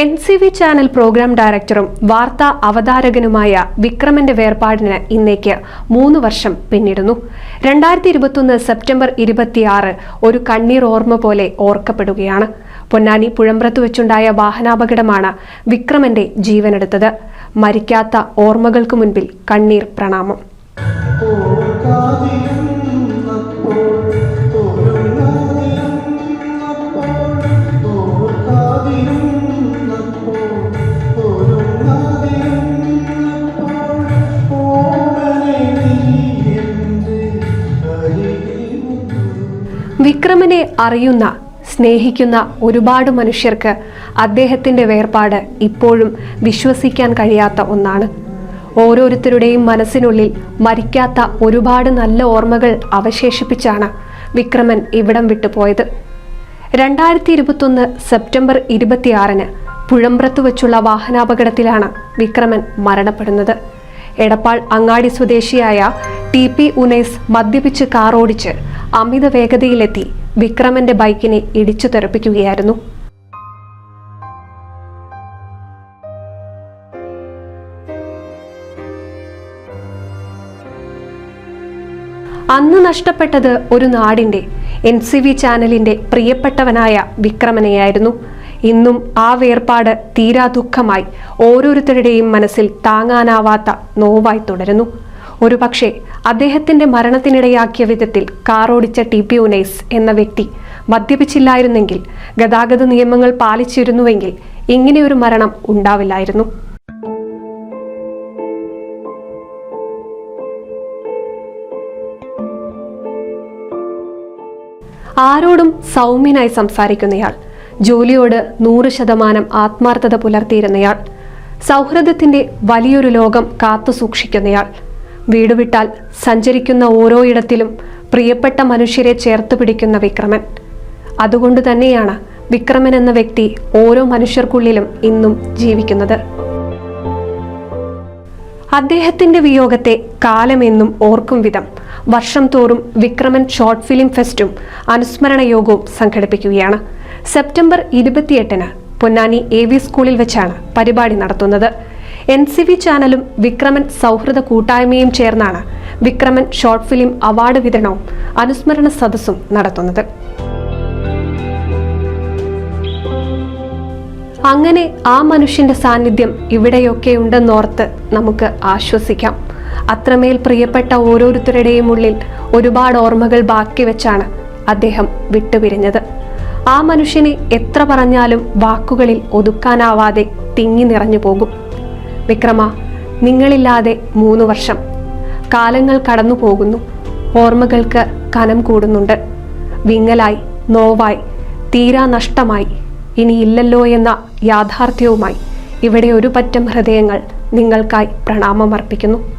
N C V channel programme ഡയറക്ടറും വാർത്താ അവതാരകനുമായ വിക്രമന്റെ വേർപാടിന് ഇന്നേക്ക് മൂന്ന് വർഷം പിന്നിടുന്നു. രണ്ടായിരത്തി ഇരുപത്തൊന്ന് സെപ്റ്റംബർ ഇരുപത്തിയാറ് ഒരു കണ്ണീർ ഓർമ്മ പോലെ ഓർക്കപ്പെടുകയാണ്. പൊന്നാനി പുഴമ്പ്രത്ത് വെച്ചുണ്ടായ വാഹനാപകടമാണ് വിക്രമന്റെ ജീവനെടുത്തത്. മരിക്കാത്ത ഓർമ്മകൾക്ക് മുൻപിൽ കണ്ണീർ പ്രണാമം. വിക്രമനെ അറിയുന്ന സ്നേഹിക്കുന്ന ഒരുപാട് മനുഷ്യർക്ക് അദ്ദേഹത്തിന്റെ വേർപാട് ഇപ്പോഴും വിശ്വസിക്കാൻ കഴിയാത്ത ഒന്നാണ്. ഓരോരുത്തരുടെയും മനസ്സിനുള്ളിൽ മരിക്കാത്ത ഒരുപാട് നല്ല ഓർമ്മകൾ അവശേഷിപ്പിച്ചാണ് വിക്രമൻ ഇവിടം വിട്ടുപോയത് രണ്ടായിരത്തി ഇരുപത്തൊന്ന് സെപ്റ്റംബർ ഇരുപത്തിയാറിന് പുഴമ്പ്രത്ത് വെച്ചുള്ള വാഹനാപകടത്തിലാണ് വിക്രമൻ മരണപ്പെടുന്നത്. എടപ്പാൾ അങ്ങാടി സ്വദേശിയായ ടി പി ഉനൈസ് മദ്യപിച്ച് കാർ ഓടിച്ച് അമിത വേഗതയിലെത്തി വിക്രമന്റെ ബൈക്കിനെ ഇടിച്ചു തെറിപ്പിക്കുകയായിരുന്നു. അന്ന് നഷ്ടപ്പെട്ടത് ഒരു നാടിന്റെ എൻ സി വി ചാനലിന്റെ പ്രിയപ്പെട്ടവനായ വിക്രമനെയായിരുന്നു. ഇന്നും ആ വേർപാട് തീരാ ദുഃഖമായി ഓരോരുത്തരുടെയും മനസ്സിൽ താങ്ങാനാവാത്ത നോവായി തുടരുന്നു. ഒരുപക്ഷെ അദ്ദേഹത്തിന്റെ മരണത്തിനിടയാക്കിയ വിധത്തിൽ കാറോടിച്ച ടി. പി. ഉനൈസ് എന്ന വ്യക്തി മദ്യപിച്ചില്ലായിരുന്നെങ്കിൽ ഗതാഗത നിയമങ്ങൾ പാലിച്ചിരുന്നുവെങ്കിൽ ഇങ്ങനെയൊരു മരണം ഉണ്ടാവില്ലായിരുന്നു. ആരോടും സൗമ്യനായി സംസാരിക്കുന്നയാൾ ജോലിയോട് നൂറ് ശതമാനം ആത്മാർത്ഥത പുലർത്തിയിരുന്നയാൾ സൗഹൃദത്തിന്റെ വലിയൊരു ലോകം കാത്തു സൂക്ഷിക്കുന്നയാൾ വീട് വിട്ടാൽ സഞ്ചരിക്കുന്ന ഓരോ ഇടത്തിലും പ്രിയപ്പെട്ട മനുഷ്യരെ ചേർത്ത് പിടിക്കുന്ന വിക്രമൻ. അതുകൊണ്ട് തന്നെയാണ് വിക്രമൻ എന്ന വ്യക്തി ഓരോ മനുഷ്യർക്കുള്ളിലും ഇന്നും ജീവിക്കുന്നത്. അദ്ദേഹത്തിന്റെ വിയോഗത്തെ കാലമെന്നും ഓർക്കും വിധം വർഷം തോറും വിക്രമൻ ഷോർട്ട് ഫിലിം ഫെസ്റ്റും അനുസ്മരണ യോഗവും സംഘടിപ്പിക്കുകയാണ്. സെപ്റ്റംബർ ഇരുപത്തിയെട്ടിന് പൊന്നാനി എ വി സ്കൂളിൽ വെച്ചാണ് പരിപാടി നടത്തുന്നത്. എൻ സി വി ചാനലും വിക്രമൻ സൗഹൃദ കൂട്ടായ്മയും ചേർന്നാണ് വിക്രമൻ ഷോർട്ട് ഫിലിം അവാർഡ് വിതരണവും അനുസ്മരണ സദസ്സും നടത്തുന്നത്. അങ്ങനെ ആ മനുഷ്യന്റെ സാന്നിധ്യം ഇവിടെയൊക്കെ ഉണ്ടെന്നോർത്ത് നമുക്ക് ആശ്വസിക്കാം. അത്രമേൽ പ്രിയപ്പെട്ട ഓരോരുത്തരുടെയും ഉള്ളിൽ ഒരുപാട് ഓർമ്മകൾ ബാക്കി വെച്ചാണ് അദ്ദേഹം വിട്ടുപിരിഞ്ഞത്. ആ മനുഷ്യനെ എത്ര പറഞ്ഞാലും വാക്കുകളിൽ ഒതുക്കാനാവാതെ തിങ്ങി നിറഞ്ഞു പോകും. വിക്രമ നിങ്ങളില്ലാതെ മൂന്ന് വർഷം. കാലങ്ങൾ കടന്നു പോകുന്നു. ഓർമ്മകൾക്ക് കനം കൂടുന്നുണ്ട്. വിങ്ങലായി നോവായി തീരാ നഷ്ടമായി. ഇനിയില്ലല്ലോ എന്ന യാഥാർത്ഥ്യവുമായി ഇവിടെ ഒരു പറ്റം ഹൃദയങ്ങൾ നിങ്ങൾക്കായി പ്രണാമമർപ്പിക്കുന്നു.